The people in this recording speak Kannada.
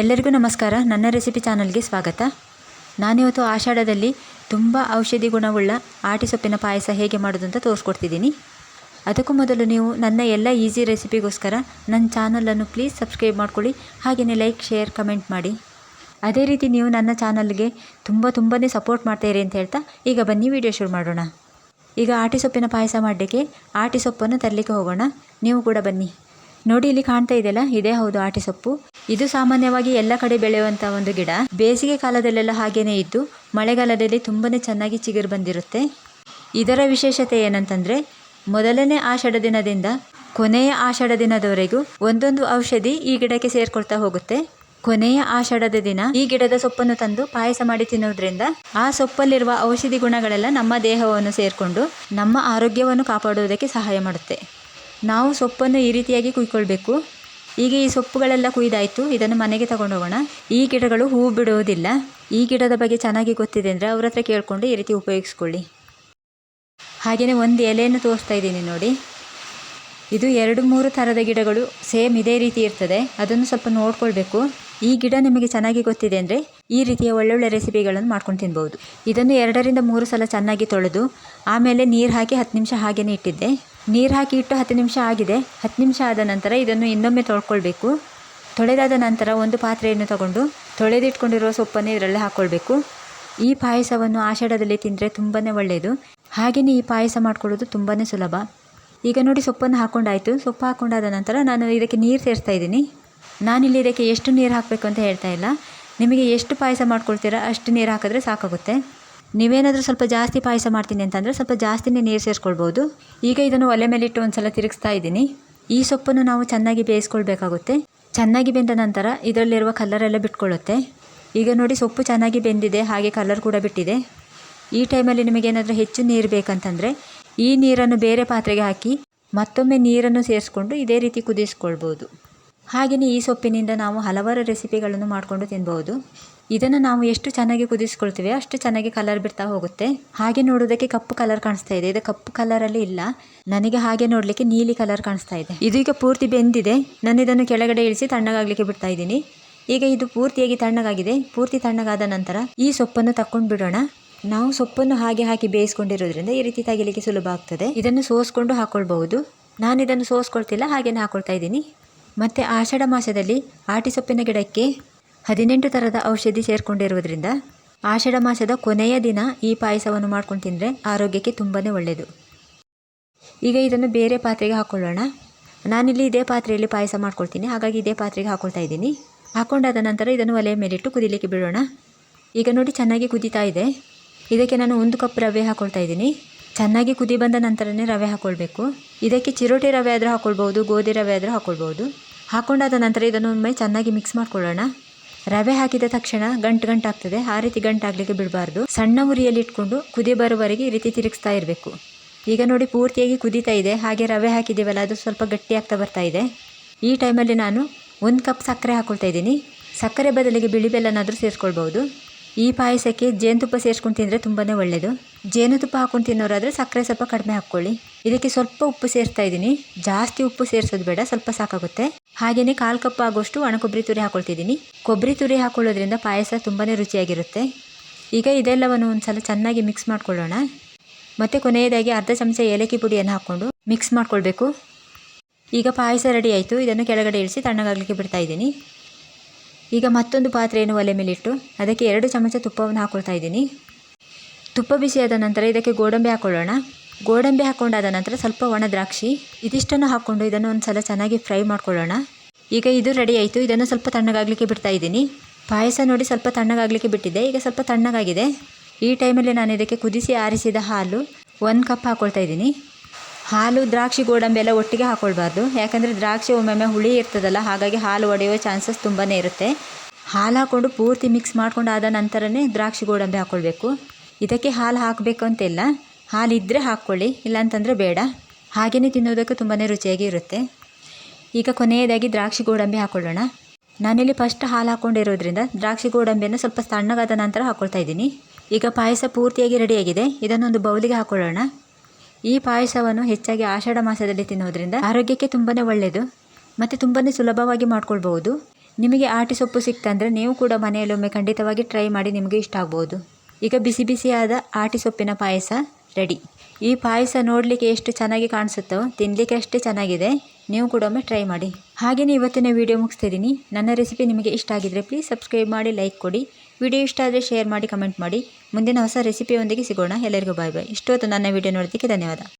ಎಲ್ಲರಿಗೂ ನಮಸ್ಕಾರ. ನನ್ನ ರೆಸಿಪಿ ಚಾನಲ್ಗೆ ಸ್ವಾಗತ. ನಾನಿವತ್ತು ಆಷಾಢದಲ್ಲಿ ತುಂಬ ಔಷಧಿ ಗುಣವುಳ್ಳ ಆಟಿ ಸೊಪ್ಪಿನ ಪಾಯಸ ಹೇಗೆ ಮಾಡೋದು ಅಂತ ತೋರಿಸ್ಕೊಡ್ತಿದ್ದೀನಿ. ಅದಕ್ಕೂ ಮೊದಲು ನೀವು ನನ್ನ ಎಲ್ಲ ಈಸಿ ರೆಸಿಪಿಗೋಸ್ಕರ ನನ್ನ ಚಾನಲನ್ನು ಪ್ಲೀಸ್ ಸಬ್ಸ್ಕ್ರೈಬ್ ಮಾಡ್ಕೊಳ್ಳಿ. ಹಾಗೆಯೇ ಲೈಕ್, ಶೇರ್, ಕಮೆಂಟ್ ಮಾಡಿ. ಅದೇ ರೀತಿ ನೀವು ನನ್ನ ಚಾನಲ್ಗೆ ತುಂಬ ತುಂಬಾ ಸಪೋರ್ಟ್ ಮಾಡ್ತಾಯಿರಿ ಅಂತ ಹೇಳ್ತಾ ಈಗ ಬನ್ನಿ ವಿಡಿಯೋ ಶುರು ಮಾಡೋಣ. ಈಗ ಆಟಿ ಸೊಪ್ಪಿನ ಪಾಯಸ ಮಾಡಲಿಕ್ಕೆ ಆಟಿ ಸೊಪ್ಪನ್ನು ತರಲಿಕ್ಕೆ ಹೋಗೋಣ. ನೀವು ಕೂಡ ಬನ್ನಿ. ನೋಡಿ ಇಲ್ಲಿ ಕಾಣ್ತಾ ಇದೆಯಲ್ಲ? ಇದೇ ಹೌದು, ಆಟಿ ಸೊಪ್ಪು. ಇದು ಸಾಮಾನ್ಯವಾಗಿ ಎಲ್ಲ ಕಡೆ ಬೆಳೆಯುವಂಥ ಒಂದು ಗಿಡ. ಬೇಸಿಗೆ ಕಾಲದಲ್ಲೆಲ್ಲ ಹಾಗೇನೇ ಇದ್ದು, ಮಳೆಗಾಲದಲ್ಲಿ ತುಂಬಾನೇ ಚೆನ್ನಾಗಿ ಚಿಗುರು ಬಂದಿರುತ್ತೆ. ಇದರ ವಿಶೇಷತೆ ಏನಂತಂದ್ರೆ, ಮೊದಲನೇ ಆಷಾಢ ದಿನದಿಂದ ಕೊನೆಯ ಆಷಾಢ ದಿನದವರೆಗೂ ಒಂದೊಂದು ಔಷಧಿ ಈ ಗಿಡಕ್ಕೆ ಸೇರ್ಕೊಳ್ತಾ ಹೋಗುತ್ತೆ. ಕೊನೆಯ ಆಷಾಢದ ದಿನ ಈ ಗಿಡದ ಸೊಪ್ಪನ್ನು ತಂದು ಪಾಯಸ ಮಾಡಿ ತಿನ್ನೋದ್ರಿಂದ ಆ ಸೊಪ್ಪಲ್ಲಿರುವ ಔಷಧಿ ಗುಣಗಳೆಲ್ಲ ನಮ್ಮ ದೇಹವನ್ನು ಸೇರಿಕೊಂಡು ನಮ್ಮ ಆರೋಗ್ಯವನ್ನು ಕಾಪಾಡುವುದಕ್ಕೆ ಸಹಾಯ ಮಾಡುತ್ತೆ. ನಾವು ಸೊಪ್ಪನ್ನು ಈ ರೀತಿಯಾಗಿ ಕುಯ್ಕೊಳ್ಬೇಕು. ಈಗ ಈ ಸೊಪ್ಪುಗಳೆಲ್ಲ ಕುಯ್ದಾಯಿತು. ಇದನ್ನು ಮನೆಗೆ ತಗೊಂಡು ಹೋಗೋಣ ಈ ಗಿಡಗಳು ಹೂ ಬಿಡುವುದಿಲ್ಲ. ಈ ಗಿಡದ ಬಗ್ಗೆ ಚೆನ್ನಾಗಿ ಗೊತ್ತಿದೆ ಅಂದರೆ ಅವ್ರ ಹತ್ರ ಕೇಳಿಕೊಂಡು ಈ ರೀತಿ ಉಪಯೋಗಿಸ್ಕೊಳ್ಳಿ. ಹಾಗೆಯೇ ಒಂದು ಎಲೆಯನ್ನು ತೋರಿಸ್ತಾ ಇದ್ದೀನಿ ನೋಡಿ. ಇದು ಎರಡು ಮೂರು ಥರದ ಗಿಡಗಳು ಸೇಮ್ ಇದೇ ರೀತಿ ಇರ್ತದೆ. ಅದನ್ನು ಸ್ವಲ್ಪ ನೋಡ್ಕೊಳ್ಬೇಕು. ಈ ಗಿಡ ನಿಮಗೆ ಚೆನ್ನಾಗಿ ಗೊತ್ತಿದೆ ಅಂದರೆ ಈ ರೀತಿಯ ಒಳ್ಳೊಳ್ಳೆ ರೆಸಿಪಿಗಳನ್ನು ಮಾಡ್ಕೊಂಡು ತಿನ್ಬೋದು. ಇದನ್ನು ಎರಡರಿಂದ ಮೂರು ಸಲ ಚೆನ್ನಾಗಿ ತೊಳೆದು ಆಮೇಲೆ ನೀರು ಹಾಕಿ ಹತ್ತು ನಿಮಿಷ ಹಾಗೆಯೇ ಇಟ್ಟಿದ್ದೆ. ನೀರು ಹಾಕಿ ಇಟ್ಟು ಹತ್ತು ನಿಮಿಷ ಆಗಿದೆ. ಹತ್ತು ನಿಮಿಷ ಆದ ನಂತರ ಇದನ್ನು ಇನ್ನೊಮ್ಮೆ ತೊಳ್ಕೊಳ್ಬೇಕು. ತೊಳೆದಾದ ನಂತರ ಒಂದು ಪಾತ್ರೆಯನ್ನು ತಗೊಂಡು ತೊಳೆದಿಟ್ಕೊಂಡಿರುವ ಸೊಪ್ಪನ್ನು ಇದರಲ್ಲಿ ಹಾಕ್ಕೊಳ್ಬೇಕು ಈ ಪಾಯಸವನ್ನು ಆಷಾಢದಲ್ಲಿ ತಿಂದರೆ ತುಂಬಾ ಒಳ್ಳೆಯದು ಹಾಗೆಯೇ ಈ ಪಾಯಸ ಮಾಡ್ಕೊಳ್ಳೋದು ತುಂಬಾ ಸುಲಭ. ಈಗ ನೋಡಿ ಸೊಪ್ಪನ್ನು ಹಾಕ್ಕೊಂಡಾಯಿತು ಸೊಪ್ಪು ಹಾಕ್ಕೊಂಡಾದ ನಂತರ ನಾನು ಇದಕ್ಕೆ ನೀರು ಸೇರಿಸ್ತಾ ಇದ್ದೀನಿ. ನಾನಿಲ್ಲಿ ಇದಕ್ಕೆ ಎಷ್ಟು ನೀರು ಹಾಕಬೇಕು ಅಂತ ಹೇಳ್ತಾ ಇಲ್ಲ. ನಿಮಗೆ ಎಷ್ಟು ಪಾಯಸ ಮಾಡ್ಕೊಳ್ತೀರಾ ಅಷ್ಟು ನೀರು ಹಾಕಿದ್ರೆ ಸಾಕಾಗುತ್ತೆ. ನೀವೇನಾದರೂ ಸ್ವಲ್ಪ ಜಾಸ್ತಿ ಪಾಯಸ ಮಾಡ್ತೀನಿ ಅಂತಂದರೆ ಸ್ವಲ್ಪ ಜಾಸ್ತಿನೇ ನೀರು ಸೇರಿಸ್ಕೊಳ್ಬೋದು. ಈಗ ಇದನ್ನು ಒಲೆ ಮೇಲಿಟ್ಟು ಒಂದು ಸಲ ತಿರುಗಿಸ್ತಾ ಇದ್ದೀನಿ. ಈ ಸೊಪ್ಪನ್ನು ನಾವು ಚೆನ್ನಾಗಿ ಬೇಯಿಸ್ಕೊಳ್ಬೇಕಾಗುತ್ತೆ. ಚೆನ್ನಾಗಿ ಬೆಂದ ನಂತರ ಇದರಲ್ಲಿರುವ ಕಲರೆಲ್ಲ ಬಿಟ್ಕೊಳ್ಳುತ್ತೆ. ಈಗ ನೋಡಿ ಸೊಪ್ಪು ಚೆನ್ನಾಗಿ ಬೆಂದಿದೆ, ಹಾಗೆ ಕಲರ್ ಕೂಡ ಬಿಟ್ಟಿದೆ. ಈ ಟೈಮಲ್ಲಿ ನಿಮಗೇನಾದರೂ ಹೆಚ್ಚು ನೀರು ಬೇಕಂತಂದರೆ ಈ ನೀರನ್ನು ಬೇರೆ ಪಾತ್ರೆಗೆ ಹಾಕಿ ಮತ್ತೊಮ್ಮೆ ನೀರನ್ನು ಸೇರಿಸ್ಕೊಂಡು ಇದೇ ರೀತಿ ಕುದಿಸ್ಕೊಳ್ಬೋದು. ಹಾಗೆಯೇ ಈ ಸೊಪ್ಪಿನಿಂದ ನಾವು ಹಲವಾರು ರೆಸಿಪಿಗಳನ್ನು ಮಾಡಿಕೊಂಡು ತಿನ್ಬೋದು ಇದನ್ನು ನಾವು ಎಷ್ಟು ಚೆನ್ನಾಗಿ ಕುದಿಸ್ಕೊಳ್ತೀವಿ ಅಷ್ಟು ಚೆನ್ನಾಗಿ ಕಲರ್ ಬಿಡ್ತಾ ಹೋಗುತ್ತೆ. ಹಾಗೆ ನೋಡೋದಕ್ಕೆ ಕಪ್ಪು ಕಲರ್ ಕಾಣಿಸ್ತಾ ಇದೆ. ಇದು ಕಪ್ಪು ಕಲರಲ್ಲಿ ಇಲ್ಲ. ನನಗೆ ಹಾಗೆ ನೋಡಲಿಕ್ಕೆ ನೀಲಿ ಕಲರ್ ಕಾಣಿಸ್ತಾ ಇದೆ. ಇದು ಈಗ ಪೂರ್ತಿ ಬೆಂದಿದೆ. ನಾನು ಇದನ್ನು ಕೆಳಗಡೆ ಇಳಿಸಿ ತಣ್ಣಗಾಗಲಿಕ್ಕೆ ಬಿಡ್ತಾ ಇದ್ದೀನಿ ಈಗ ಇದು ಪೂರ್ತಿಯಾಗಿ ತಣ್ಣಗಾಗಿದೆ. ಪೂರ್ತಿ ತಣ್ಣಗಾದ ನಂತರ ಈ ಸೊಪ್ಪನ್ನು ತಕ್ಕೊಂಡು ಬಿಡೋಣ. ನಾವು ಸೊಪ್ಪನ್ನು ಹಾಗೆ ಹಾಕಿ ಬೇಯಿಸ್ಕೊಂಡಿರೋದ್ರಿಂದ ಈ ರೀತಿ ತೆಗಿಲಿಕ್ಕೆ ಸುಲಭ ಆಗ್ತದೆ. ಇದನ್ನು ಸೋಸ್ಕೊಂಡು ಹಾಕೊಳ್ಬಹುದು. ನಾನು ಇದನ್ನು ಸೋಸ್ಕೊಳ್ತಿಲ್ಲ, ಹಾಗೇನೆ ಹಾಕ್ಕೊಳ್ತಾ ಇದ್ದೀನಿ. ಮತ್ತು ಆಷಾಢ ಮಾಸದಲ್ಲಿ ಆಟಿ ಸೊಪ್ಪಿನ ಗಿಡಕ್ಕೆ ಹದಿನೆಂಟು ಥರದ ಔಷಧಿ ಸೇರಿಕೊಂಡಿರುವುದರಿಂದ ಆಷಾಢ ಮಾಸದ ಕೊನೆಯ ದಿನ ಈ ಪಾಯಸವನ್ನು ಮಾಡ್ಕೊಂಡು ತಿಂದರೆ ಆರೋಗ್ಯಕ್ಕೆ ತುಂಬಾ ಒಳ್ಳೆಯದು ಈಗ ಇದನ್ನು ಬೇರೆ ಪಾತ್ರೆಗೆ ಹಾಕ್ಕೊಳ್ಳೋಣ ನಾನಿಲ್ಲಿ ಇದೇ ಪಾತ್ರೆಯಲ್ಲಿ ಪಾಯಸ ಮಾಡ್ಕೊಳ್ತೀನಿ. ಹಾಗಾಗಿ ಇದೇ ಪಾತ್ರೆಗೆ ಹಾಕ್ಕೊಳ್ತಾ ಇದ್ದೀನಿ. ಹಾಕ್ಕೊಂಡಾದ ನಂತರ ಇದನ್ನು ಒಲೆಯ ಮೇಲಿಟ್ಟು ಕುದಿಲಿಕ್ಕೆ ಬಿಡೋಣ. ಈಗ ನೋಡಿ ಚೆನ್ನಾಗಿ ಕುದೀತಾ ಇದೆ. ಇದಕ್ಕೆ ನಾನು ಒಂದು ಕಪ್ ರವೆ ಹಾಕ್ಕೊಳ್ತಾ ಇದ್ದೀನಿ. ಚೆನ್ನಾಗಿ ಕುದಿ ಬಂದ ನಂತರನೇ ರವೆ ಹಾಕ್ಕೊಳ್ಬೇಕು ಇದಕ್ಕೆ ಚಿರೋಟಿ ರವೆ ಆದರೂ ಹಾಕ್ಕೊಳ್ಬೋದು ಗೋಧಿ ರವೆ ಆದರೂ ಹಾಕ್ಕೊಳ್ಬೋದು ಹಾಕ್ಕೊಂಡಾದ ನಂತರ ಇದನ್ನು ಒಮ್ಮೆ ಚೆನ್ನಾಗಿ ಮಿಕ್ಸ್ ಮಾಡ್ಕೊಳ್ಳೋಣ. ರವೆ ಹಾಕಿದ ತಕ್ಷಣ ಗಂಟು ಗಂಟಾಗ್ತದೆ. ಆ ರೀತಿ ಗಂಟಾಗಲಿಕ್ಕೆ ಬಿಡಬಾರ್ದು. ಸಣ್ಣ ಉರಿಯಲ್ಲಿ ಇಟ್ಕೊಂಡು ಕುದಿ ಬರುವವರೆಗೆ ಈ ರೀತಿ ತಿರುಗಿಸ್ತಾ ಇರಬೇಕು. ಈಗ ನೋಡಿ ಪೂರ್ತಿಯಾಗಿ ಕುದೀತಾ ಇದೆ. ಹಾಗೆ ರವೆ ಹಾಕಿದ್ದೀವಲ್ಲ, ಅದು ಸ್ವಲ್ಪ ಗಟ್ಟಿ ಆಗ್ತಾ ಬರ್ತಾ ಇದೆ. ಈ ಟೈಮಲ್ಲಿ ನಾನು ಒಂದು ಕಪ್ ಸಕ್ಕರೆ ಹಾಕ್ಕೊಳ್ತಾ ಇದ್ದೀನಿ. ಸಕ್ಕರೆ ಬದಲಿಗೆ ಬಿಳಿ ಬೆಲ್ಲನಾದರೂ ಸೇರಿಸ್ಕೊಳ್ಬೋದು ಈ ಪಾಯಸಕ್ಕೆ ಜೇನುತುಪ್ಪ ಸೇರಿಸ್ಕೊಂಡು ತಿಂದರೆ ತುಂಬಾ ಒಳ್ಳೆಯದು ಜೇನುತುಪ್ಪ ಹಾಕೊಂಡು ತಿನ್ನೋರಾದರೆ ಸಕ್ಕರೆ ಸ್ವಲ್ಪ ಕಡಿಮೆ ಹಾಕ್ಕೊಳ್ಳಿ. ಇದಕ್ಕೆ ಸ್ವಲ್ಪ ಉಪ್ಪು ಸೇರಿಸ್ತಾ ಇದ್ದೀನಿ. ಜಾಸ್ತಿ ಉಪ್ಪು ಸೇರಿಸೋದು ಬೇಡ, ಸ್ವಲ್ಪ ಸಾಕಾಗುತ್ತೆ. ಹಾಗೆಯೇ ಕಾಲು ಕಪ್ ಆಗೋಷ್ಟು ಒಣ ಕೊಬ್ಬರಿ ತುರಿ ಹಾಕ್ಕೊಳ್ತಿದ್ದೀನಿ ಕೊಬ್ಬರಿ ತುರಿ ಹಾಕೊಳ್ಳೋದ್ರಿಂದ ಪಾಯಸ ತುಂಬಾ ರುಚಿಯಾಗಿರುತ್ತೆ. ಈಗ ಇದೆಲ್ಲವನ್ನು ಒಂದು ಸಲ ಚೆನ್ನಾಗಿ ಮಿಕ್ಸ್ ಮಾಡ್ಕೊಳ್ಳೋಣ. ಮತ್ತು ಕೊನೆಯದಾಗಿ ಅರ್ಧ ಚಮಚ ಏಲಕ್ಕಿ ಪುಡಿಯನ್ನು ಹಾಕ್ಕೊಂಡು ಮಿಕ್ಸ್ ಮಾಡ್ಕೊಳ್ಬೇಕು. ಈಗ ಪಾಯಸ ರೆಡಿ ಆಯಿತು. ಇದನ್ನು ಕೆಳಗಡೆ ಇಳಿಸಿ ತಣ್ಣಗಾಗಲಿಕ್ಕೆ ಬಿಡ್ತಾ ಇದ್ದೀನಿ. ಈಗ ಮತ್ತೊಂದು ಪಾತ್ರೆಯನ್ನು ಒಲೆ ಮೇಲಿಟ್ಟು ಅದಕ್ಕೆ ಎರಡು ಚಮಚ ತುಪ್ಪವನ್ನು ಹಾಕೊಳ್ತಾ ಇದ್ದೀನಿ. ತುಪ್ಪ ಬಿಸಿಯಾದ ನಂತರ ಇದಕ್ಕೆ ಗೋಡಂಬಿ ಹಾಕ್ಕೊಳ್ಳೋಣ ಗೋಡಂಬಿ ಹಾಕ್ಕೊಂಡಾದ ನಂತರ ಸ್ವಲ್ಪ ಒಣ ದ್ರಾಕ್ಷಿ, ಇದಿಷ್ಟನ್ನು ಹಾಕ್ಕೊಂಡು ಇದನ್ನು ಒಂದು ಸಲ ಚೆನ್ನಾಗಿ ಫ್ರೈ ಮಾಡ್ಕೊಳ್ಳೋಣ. ಈಗ ಇದು ರೆಡಿ ಆಯಿತು. ಇದನ್ನು ಸ್ವಲ್ಪ ತಣ್ಣಗಾಗಲಿಕ್ಕೆ ಬಿಡ್ತಾ ಇದ್ದೀನಿ. ಪಾಯಸ ನೋಡಿ ಸ್ವಲ್ಪ ತಣ್ಣಗಾಗಲಿಕ್ಕೆ ಬಿಟ್ಟಿದೆ. ಈಗ ಸ್ವಲ್ಪ ತಣ್ಣಗಾಗಿದೆ. ಈ ಟೈಮಲ್ಲಿ ನಾನು ಇದಕ್ಕೆ ಕುದಿಸಿ ಆರಿಸಿದ ಹಾಲು ಒಂದು ಕಪ್ ಹಾಕ್ಕೊಳ್ತಾ ಇದ್ದೀನಿ. ಹಾಲು ದ್ರಾಕ್ಷಿ ಗೋಡಂಬಿ ಎಲ್ಲ ಒಟ್ಟಿಗೆ ಹಾಕ್ಕೊಳ್ಬಾರ್ದು ಯಾಕಂದರೆ ದ್ರಾಕ್ಷಿ ಒಮ್ಮೊಮ್ಮೆ ಹುಳಿ ಇರ್ತದಲ್ಲ, ಹಾಗಾಗಿ ಹಾಲು ಒಡೆಯುವ ಚಾನ್ಸಸ್ ತುಂಬಾ ಇರುತ್ತೆ. ಹಾಲು ಹಾಕ್ಕೊಂಡು ಪೂರ್ತಿ ಮಿಕ್ಸ್ ಮಾಡ್ಕೊಂಡು ಆದ ನಂತರನೇ ದ್ರಾಕ್ಷಿ ಗೋಡಂಬಿ ಹಾಕ್ಕೊಳ್ಬೇಕು ಇದಕ್ಕೆ ಹಾಲು ಹಾಕಬೇಕು ಅಂತಿಲ್ಲ ಹಾಲು ಇದ್ದರೆ ಹಾಕ್ಕೊಳ್ಳಿ, ಇಲ್ಲಾಂತಂದರೆ ಬೇಡ. ಹಾಗೆಯೇ ತಿನ್ನೋದಕ್ಕೆ ತುಂಬಾ ರುಚಿಯಾಗಿ ಇರುತ್ತೆ. ಈಗ ಕೊನೆಯದಾಗಿ ದ್ರಾಕ್ಷಿ ಗೋಡಂಬಿ ಹಾಕ್ಕೊಳ್ಳೋಣ ನಾನಿಲ್ಲಿ ಫಸ್ಟ್ ಹಾಲು ಹಾಕ್ಕೊಂಡಿರೋದ್ರಿಂದ ದ್ರಾಕ್ಷಿ ಗೋಡಂಬಿಯನ್ನು ಸ್ವಲ್ಪ ತಣ್ಣಗಾದ ನಂತರ ಹಾಕ್ಕೊಳ್ತಾ ಇದ್ದೀನಿ. ಈಗ ಪಾಯಸ ಪೂರ್ತಿಯಾಗಿ ರೆಡಿಯಾಗಿದೆ ಇದನ್ನೊಂದು ಬೌಲಿಗೆ ಹಾಕ್ಕೊಳ್ಳೋಣ ಈ ಪಾಯಸವನ್ನು ಹೆಚ್ಚಾಗಿ ಆಷಾಢ ಮಾಸದಲ್ಲಿ ತಿನ್ನೋದ್ರಿಂದ ಆರೋಗ್ಯಕ್ಕೆ ತುಂಬಾ ಒಳ್ಳೆಯದು ಮತ್ತು ತುಂಬಾ ಸುಲಭವಾಗಿ ಮಾಡ್ಕೊಳ್ಬಹುದು. ನಿಮಗೆ ಆಟಿ ಸೊಪ್ಪು ಸಿಕ್ತಂದರೆ ನೀವು ಕೂಡ ಮನೆಯಲ್ಲೊಮ್ಮೆ ಖಂಡಿತವಾಗಿ ಟ್ರೈ ಮಾಡಿ ನಿಮಗೆ ಇಷ್ಟ ಆಗ್ಬೋದು. ಈಗ ಬಿಸಿ ಬಿಸಿಯಾದ ಆಟಿ ಸೊಪ್ಪಿನ ಪಾಯಸ ರೆಡಿ ಈ ಪಾಯಸ ನೋಡಲಿಕ್ಕೆ ಎಷ್ಟು ಚೆನ್ನಾಗಿ ಕಾಣಿಸುತ್ತೋ ತಿನ್ನಲಿಕ್ಕೆ ಅಷ್ಟೇ ಚೆನ್ನಾಗಿದೆ. ನೀವು ಕೂಡ ಒಮ್ಮೆ ಟ್ರೈ ಮಾಡಿ. ಹಾಗೆಯೇ ಇವತ್ತಿನ ವಿಡಿಯೋ ಮುಗಿಸ್ತಿದ್ದೀನಿ ನನ್ನ ರೆಸಿಪಿ ನಿಮಗೆ ಇಷ್ಟ ಆಗಿದ್ದರೆ ಪ್ಲೀಸ್ ಸಬ್ಸ್ಕ್ರೈಬ್ ಮಾಡಿ ಲೈಕ್ ಕೊಡಿ. ವಿಡಿಯೋ ಇಷ್ಟ ಆದರೆ ಶೇರ್ ಮಾಡಿ ಕಮೆಂಟ್ ಮಾಡಿ. ಮುಂದಿನ ಹೊಸ ರೆಸಿಪಿಯೊಂದಿಗೆ ಸಿಗೋಣ. ಎಲ್ಲರಿಗೂ ಬಾಯ್ ಬಾಯ್ ಇಷ್ಟೊತ್ತು ನನ್ನ ವಿಡಿಯೋ ನೋಡೋದಕ್ಕೆ ಧನ್ಯವಾದ.